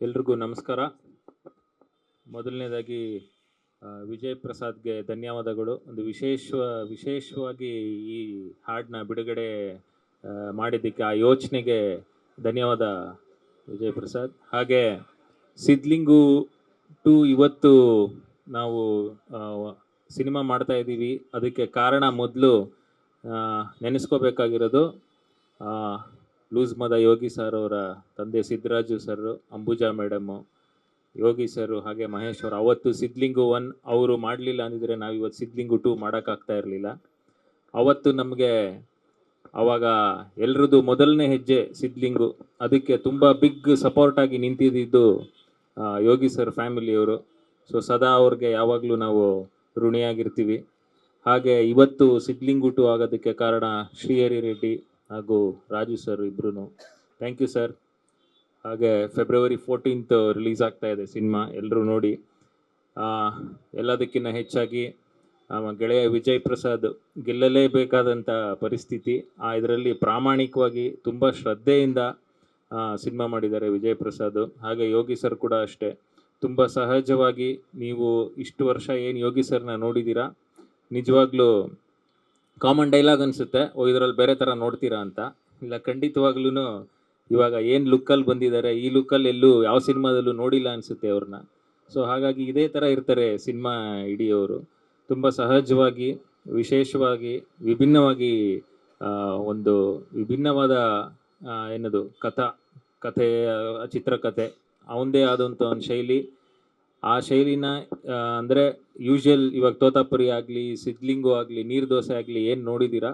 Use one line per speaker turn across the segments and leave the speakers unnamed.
ಎಲ್ರಿಗೂ ನಮಸ್ಕಾರ. ಮೊದಲನೇದಾಗಿ ವಿಜಯ್ ಪ್ರಸಾದ್ಗೆ ಧನ್ಯವಾದಗಳು. ಒಂದು ವಿಶೇಷ ವಿಶೇಷವಾಗಿ ಈ ಹಾಡನ್ನ ಬಿಡುಗಡೆ ಮಾಡಿದ್ದಕ್ಕೆ, ಆ ಯೋಚನೆಗೆ ಧನ್ಯವಾದ ವಿಜಯ್ ಪ್ರಸಾದ್ ಹಾಗೆ, ಸಿದ್ಲಿಂಗು ಟು ಇವತ್ತು ನಾವು ಸಿನಿಮಾ ಮಾಡ್ತಾ ಇದ್ದೀವಿ. ಅದಕ್ಕೆ ಕಾರಣ ಮೊದಲು ನೆನೆಸ್ಕೋಬೇಕಾಗಿರೋದು ಲೂಸ್ ಮದ ಯೋಗಿ ಸರ್ ಅವರ ತಂದೆ Siddaraju sir Ambuja madam Yogi sir ಹಾಗೆ ಮಹೇಶ್ ಅವರು. ಅವತ್ತು ಸಿದ್ಲಿಂಗು ಒನ್ ಅವರು ಮಾಡಲಿಲ್ಲ ಅಂದಿದ್ರೆ ನಾವು ಇವತ್ತು ಸಿದ್ಲಿಂಗು ಟೂ ಮಾಡೋಕ್ಕಾಗ್ತಾ ಇರಲಿಲ್ಲ. ಅವತ್ತು ನಮಗೆ ಅವಾಗ ಎಲ್ರದ್ದು ಮೊದಲನೇ ಹೆಜ್ಜೆ ಸಿದ್ಲಿಂಗು ಅದಕ್ಕೆ ತುಂಬ ಬಿಗ್ ಸಪೋರ್ಟ್ ಆಗಿ ನಿಂತಿದ್ದು ಯೋಗಿ ಸರ್ ಫ್ಯಾಮಿಲಿಯವರು ಸೊ ಸದಾ ಅವ್ರಿಗೆ ಯಾವಾಗಲೂ ನಾವು ಋಣಿಯಾಗಿರ್ತೀವಿ. ಹಾಗೆ ಇವತ್ತು ಸಿದ್ಲಿಂಗು ಟು ಆಗೋದಕ್ಕೆ ಕಾರಣ ಶ್ರೀಹರಿ ರೆಡ್ಡಿ. ಹಾಗೂ ರಾಜು ಸರ್ ಇಬ್ರು ಥ್ಯಾಂಕ್ ಯು ಸರ್ ಹಾಗೆ ಫೆಬ್ರವರಿ ಫೋರ್ಟೀನ್ತ್ ರಿಲೀಸ್ ಆಗ್ತಾ ಇದೆ ಸಿನಿಮಾ ಎಲ್ಲರೂ ನೋಡಿ. ಎಲ್ಲದಕ್ಕಿಂತ ಹೆಚ್ಚಾಗಿ ನಮ್ಮ ಗೆಳೆಯ ವಿಜಯ್ ಪ್ರಸಾದ್ ಗೆಲ್ಲಲೇಬೇಕಾದಂಥ ಪರಿಸ್ಥಿತಿ, ಆ, ಇದರಲ್ಲಿ ಪ್ರಾಮಾಣಿಕವಾಗಿ ತುಂಬ ಶ್ರದ್ಧೆಯಿಂದ ಸಿನಿಮಾ ಮಾಡಿದ್ದಾರೆ ವಿಜಯ್ ಪ್ರಸಾದ್. ಹಾಗೆ ಯೋಗಿ ಸರ್ ಕೂಡ ಅಷ್ಟೇ. ತುಂಬ ಸಹಜವಾಗಿ ನೀವು ಇಷ್ಟು ವರ್ಷ ಏನು ಯೋಗಿ ಸರ್ನ ನೋಡಿದ್ದೀರಾ ನಿಜವಾಗ್ಲೂ ಕಾಮನ್ ಡೈಲಾಗ್ ಅನಿಸುತ್ತೆ ಓ ಇದರಲ್ಲಿ ಬೇರೆ ಥರ ನೋಡ್ತೀರಾ ಅಂತ. ಇಲ್ಲ ಖಂಡಿತವಾಗ್ಲೂ ಇವಾಗ ಏನು ಲುಕ್ಕಲ್ಲಿ ಬಂದಿದ್ದಾರೆ ಈ ಲುಕ್ಕಲ್ಲಿ ಎಲ್ಲೂ ಯಾವ ಸಿನಿಮಾದಲ್ಲೂ ನೋಡಿಲ್ಲ ಅನಿಸುತ್ತೆ ಅವ್ರನ್ನ. ಸೊ ಹಾಗಾಗಿ ಇದೇ ಥರ ಇರ್ತಾರೆ ಸಿನಿಮಾ ಇಡಿಯವರು ತುಂಬ ಸಹಜವಾಗಿ ವಿಶೇಷವಾಗಿ ವಿಭಿನ್ನವಾಗಿ ಒಂದು ವಿಭಿನ್ನವಾದ ಏನದು ಕಥಾ ಕಥೆ ಆ, ಚಿತ್ರಕಥೆ ಅವನದೇ ಆದಂಥ ಒಂದು ಶೈಲಿ. ಆ ಶೈಲಿನ ಅಂದರೆ ಯೂಶುವಲ್ ಇವಾಗ ತೋತಾಪುರಿ ಆಗಲಿ ಸಿದ್ಲಿಂಗು ಆಗಲಿ, ನೀರು ದೋಸೆ ಆಗಲಿ ಏನು ನೋಡಿದ್ದೀರಾ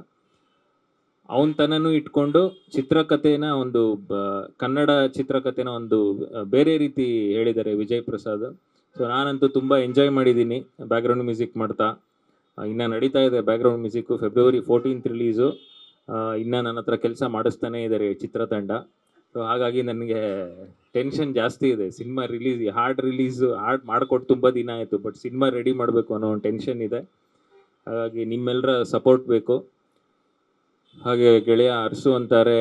ಅವನ ತನನೂ ಇಟ್ಕೊಂಡು ಚಿತ್ರಕಥೆನ ಒಂದು, ಬ- ಕನ್ನಡ ಚಿತ್ರಕಥೆನ ಒಂದು ಬೇರೆ ರೀತಿ ಹೇಳಿದ್ದಾರೆ ವಿಜಯ್ ಪ್ರಸಾದ್ ಸೊ ನಾನಂತೂ ತುಂಬ ಎಂಜಾಯ್ ಮಾಡಿದ್ದೀನಿ ಬ್ಯಾಕ್ಗ್ರೌಂಡ್ ಮ್ಯೂಸಿಕ್ ಮಾಡ್ತಾ. ಇನ್ನು ಇನ್ನ ನಡೀತಾ ಇದೆ background music February fourteenth release ಇನ್ನು ನನ್ನ ಹತ್ರ ಕೆಲಸ ಮಾಡಿಸ್ತಾನೇ ಇದ್ದಾರೆ ಚಿತ್ರತಂಡ. ಸೊ ಹಾಗಾಗಿ ನನಗೆ ಟೆನ್ಷನ್ ಜಾಸ್ತಿ ಇದೆ. ಸಿನಿಮಾ ರಿಲೀಸ್ ಹಾರ್ಡ್ ರಿಲೀಸ್ ಹಾಡ್ ಮಾಡ್ಕೊಟ್ಟು ತುಂಬ ದಿನ ಆಯಿತು ಬಟ್ ಸಿನಿಮಾ ರೆಡಿ ಮಾಡಬೇಕು ಅನ್ನೋ ಒಂದು ಟೆನ್ಷನ್ ಇದೆ. ಹಾಗಾಗಿ ನಿಮ್ಮೆಲ್ಲರ ಸಪೋರ್ಟ್ ಬೇಕು. ಹಾಗೆ ಗೆಳೆಯ ಅರಸು ಅಂತಾರೆ,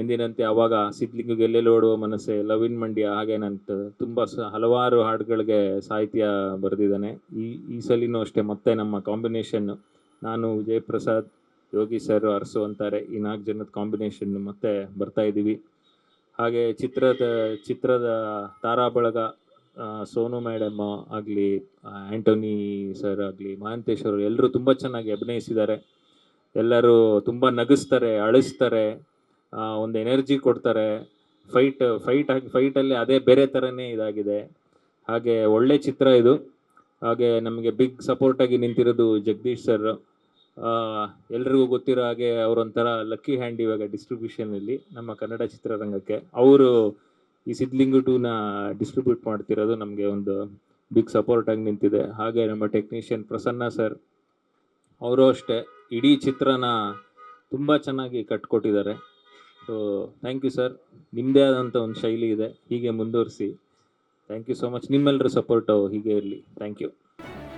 ಎಂದಿನಂತೆ ಆವಾಗ ಸಿದ್ಲಿಂಗ್ ಗೆಲ್ಲೆಲ್ಲಿ ಓಡುವ ಮನಸ್ಸೆ, ಲವಿನ್ ಮಂಡ್ಯ, ಹಾಗೆ ನಂತ ತುಂಬ ಹಲವಾರು ಹಾಡುಗಳಿಗೆ ಸಾಹಿತ್ಯ ಬರೆದಿದ್ದಾನೆ. ಈ ಈ ಸಲಿನೂ ಅಷ್ಟೇ, ಮತ್ತೆ ನಮ್ಮ ಕಾಂಬಿನೇಷನ್ನು ನಾನು ವಿಜಯ್ ಯೋಗಿ ಸರ್ ಅರಸು ಅಂತಾರೆ, ಈ ನಾಲ್ಕು ಜನದ ಕಾಂಬಿನೇಷನ್ ಮತ್ತೆ ಬರ್ತಾ ಇದ್ದೀವಿ ಹಾಗೆ ಚಿತ್ರದ ಚಿತ್ರದ ತಾರಾ ಬಳಗ ಸೋನು ಮೇಡಮ್ ಆಗಲಿ ಆ್ಯಂಟೋನಿ ಸರ್ ಆಗಲಿ, ಮಹಾಂತೇಶ್ ಅವರು ಎಲ್ಲರೂ ತುಂಬ ಚೆನ್ನಾಗಿ ಅಭಿನಯಿಸಿದ್ದಾರೆ. ಎಲ್ಲರೂ ತುಂಬ ನಗಿಸ್ತಾರೆ, ಅಳಿಸ್ತಾರೆ ಒಂದು ಎನರ್ಜಿ ಕೊಡ್ತಾರೆ. ಫೈಟ್ ಫೈಟ್ ಆಗಿ, ಫೈಟಲ್ಲಿ ಅದೇ ಬೇರೆ ಥರನೇ ಇದಾಗಿದೆ. ಹಾಗೆ ಒಳ್ಳೆ ಚಿತ್ರ ಇದು. ಹಾಗೆ ನಮಗೆ ಬಿಗ್ ಸಪೋರ್ಟಾಗಿ ನಿಂತಿರೋದು ಜಗದೀಶ್ ಸರ್. ಎಲ್ರಿಗೂ ಗೊತ್ತಿರೋ ಹಾಗೆ ಅವರೊಂಥರ ಲಕ್ಕಿ ಹ್ಯಾಂಡ್ ಇವಾಗ ಡಿಸ್ಟ್ರಿಬ್ಯೂಷನಲ್ಲಿ ನಮ್ಮ ಕನ್ನಡ ಚಿತ್ರರಂಗಕ್ಕೆ. ಅವರು ಈ ಸಿದ್ಲಿಂಗು ಟೂನ ಡಿಸ್ಟ್ರಿಬ್ಯೂಟ್ ಮಾಡ್ತಿರೋದು ನಮಗೆ ಒಂದು ಬಿಗ್ ಸಪೋರ್ಟ್ ಆಗಿ ನಿಂತಿದೆ. ಹಾಗೆ ನಮ್ಮ ಟೆಕ್ನಿಷಿಯನ್ ಪ್ರಸನ್ನ ಸರ್ ಅವರು ಅಷ್ಟೇ. ಇಡೀ ಚಿತ್ರನ ತುಂಬ ಚೆನ್ನಾಗಿ ಕಟ್ಕೊಟ್ಟಿದ್ದಾರೆ ಸೊ ಥ್ಯಾಂಕ್ ಯು ಸರ್ ನಿಮ್ಮದೇ ಆದಂಥ ಒಂದು ಶೈಲಿ ಇದೆ. ಹೀಗೆ ಮುಂದುವರಿಸಿ. ಥ್ಯಾಂಕ್ ಯು ಸೊ ಮಚ್ ನಿಮ್ಮೆಲ್ಲರ ಸಪೋರ್ಟು ಹೀಗೆ ಇರಲಿ. Thank you